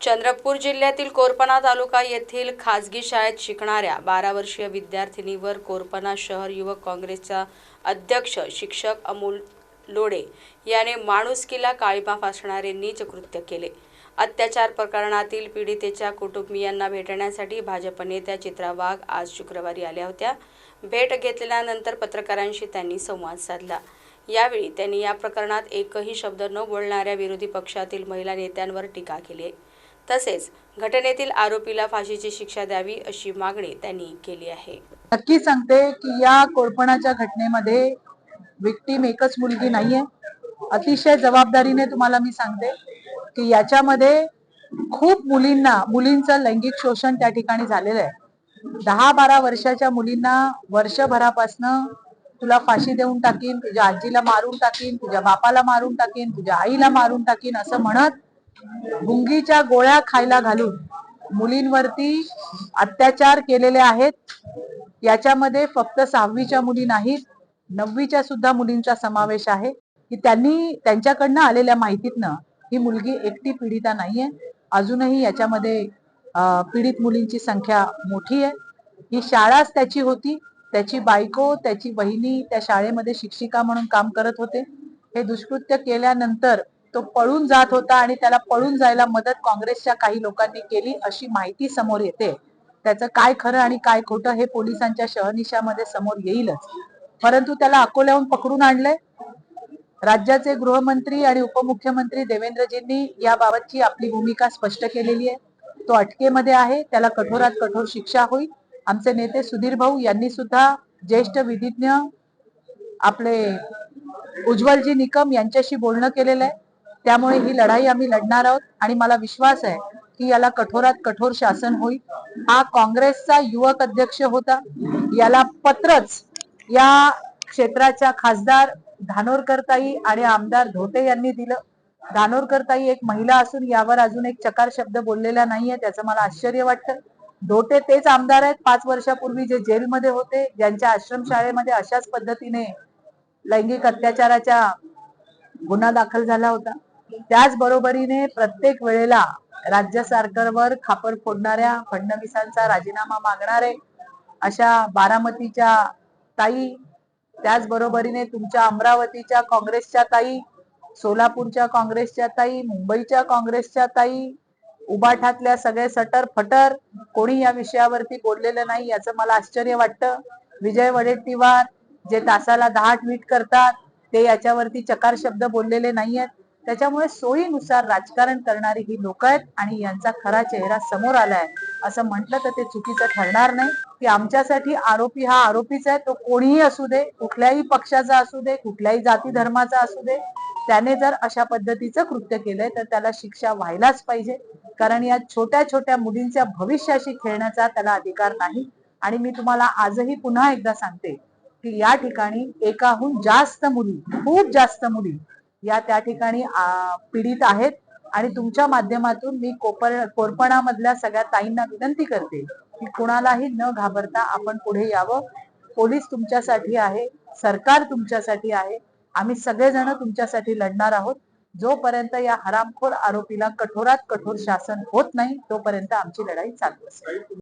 चंद्रपूर जिल्ह्यातील कोरपणा तालुका येथील खाजगी शाळेत शिकणाऱ्या बारा वर्षीय विद्यार्थिनीवर कोरपणा शहर युवक काँग्रेसचा अध्यक्ष शिक्षक अमोल लोडे याने माणुसकीला काळीमा फासणारे नीच कृत्य केले. अत्याचार प्रकरणातील पीडितेच्या कुटुंबियांना भेटण्यासाठी भाजप नेत्या चित्रा वाघ आज शुक्रवारी आल्या होत्या. भेट घेतल्यानंतर पत्रकारांशी त्यांनी संवाद साधला. यावेळी त्यांनी या प्रकरणात एकही शब्द न बोलणाऱ्या विरोधी पक्षातील महिला नेत्यांवर टीका केली तसेच घटनेतील आरोपीला फाशीची शिक्षा द्यावी अशी मागणी त्यांनी केली आहे. नक्की सांगते की या कोळपणाच्या घटनेमध्ये विक्टीम एकच मुलगी नाहीये. अतिशय जबाबदारीने तुम्हाला मी सांगते की याच्यामध्ये खूप मुलींना मुलींचं लैंगिक शोषण त्या ठिकाणी झालेलं आहे. दहा बारा वर्षाच्या मुलींना वर्षभरापासनं तुला फाशी देऊन टाकीन तुझ्या आजीला मारून टाकीन तुझ्या बापाला मारून टाकीन तुझ्या आईला मारून टाकीन असं म्हणत भुंगीच्या गोळ्या खायला घालून मुलींवरती अत्याचार केलेले आहेत. याच्यामध्ये फक्त सहावीच्या मुली नाहीत नववीच्या सुद्धा मुलींचा समावेश आहे. की त्यांनी त्यांच्याकडनं आलेल्या माहितीतनं ही मुलगी एकटी पीडिता नाहीये. अजूनही याच्यामध्ये पीडित मुलींची संख्या मोठी आहे. ही शाळाच त्याची होती. त्याची बायको त्याची बहिणी त्या शाळेमध्ये शिक्षिका म्हणून काम करत होते. हे दुष्कृत्य केल्यानंतर तो पळून जात होता आणि त्याला पळून जायला मदत काँग्रेसच्या काही लोकांनी केली अशी माहिती समोर येते. त्याचं काय खरं आणि काय खोटं हे पोलिसांच्या शहनिशामध्ये समोर येईलच. परंतु त्याला अकोल्याहून पकडून आणलंय. राज्याचे गृहमंत्री आणि उपमुख्यमंत्री देवेंद्रजींनी याबाबतची आपली भूमिका स्पष्ट केलेली आहे. तो अटकेमध्ये आहे. त्याला कठोरात कठोर शिक्षा होईल. आमचे नेते सुधीर भाऊ यांनी सुद्धा ज्येष्ठ विधिज्ञ आपले उज्ज्वलजी निकम यांच्याशी बोलणं केलेलं आहे. त्यामुळे ही लढाई आम्ही लढणार आहोत आणि मला विश्वास आहे की याला कठोरात कठोर शासन होईल. हा काँग्रेसचा युवक अध्यक्ष होता. याला पत्रच या क्षेत्राच्या खासदार धानोरकरताई आणि आमदार धोटे यांनी दिलं. धानोरकरताई एक महिला असून यावर अजून एक चकार शब्द बोललेला नाहीये त्याचं मला आश्चर्य वाटतं. धोटे तेच आमदार आहेत. पाच वर्षापूर्वी जे जेलमध्ये होते ज्यांच्या आश्रमशाळेमध्ये अशाच पद्धतीने लैंगिक अत्याचाराच्या गुन्हा दाखल झाला होता. त्याचबरोबरीने प्रत्येक वेळेला राज्य सरकारवर खापर फोडणाऱ्या फडणवीसांचा राजीनामा मागणारे अशा बारामतीच्या ताई त्याच बरोबरीने तुमच्या अमरावतीच्या काँग्रेसच्या ताई सोलापूरच्या काँग्रेसच्या ताई मुंबईच्या काँग्रेसच्या ताई उबाठातल्या सगळे सटर फटर कोणी या विषयावरती बोललेलं नाही याचं मला आश्चर्य वाटतं. विजय वडेट्टीवार जे तासाला दहा ट्विट करतात ते याच्यावरती चकार शब्द बोललेले नाहीयेत. त्याच्यामुळे सोयीनुसार राजकारण करणारी ही लोक आहेत आणि यांचा खरा चेहरा समोर आलाय. असं म्हटलं तर ते चुकीचं ठरणार नाही. की आमच्यासाठी आरोपी हा आरोपीच आहे तो कोणीही असू दे कुठल्याही पक्षाचा असू दे कुठल्याही जाती धर्माचा असू दे त्याने जर अशा पद्धतीचं कृत्य केलंय तर त्याला शिक्षा व्हायलाच पाहिजे. कारण या छोट्या छोट्या मुलींच्या भविष्याशी खेळण्याचा त्याला अधिकार नाही. आणि मी तुम्हाला आजही पुन्हा एकदा सांगते की या ठिकाणी एकाहून जास्त मुली खूप जास्त मुली या त्या ठिकाणी पीडित आहेत आणि तुमच्या माध्यमातून मी कोपर कोरपणामधल्या सगळ्या ताईंना विनंती करते की कुणालाही न घाबरता आपण पुढे यावं. पोलीस तुमच्यासाठी आहे सरकार तुमच्यासाठी आहे आम्ही सगळेजण तुमच्यासाठी लढणार आहोत. जोपर्यंत या हरामखोर आरोपीला कठोरात कठोर शासन होत नाही तोपर्यंत आमची लढाई चालू असेल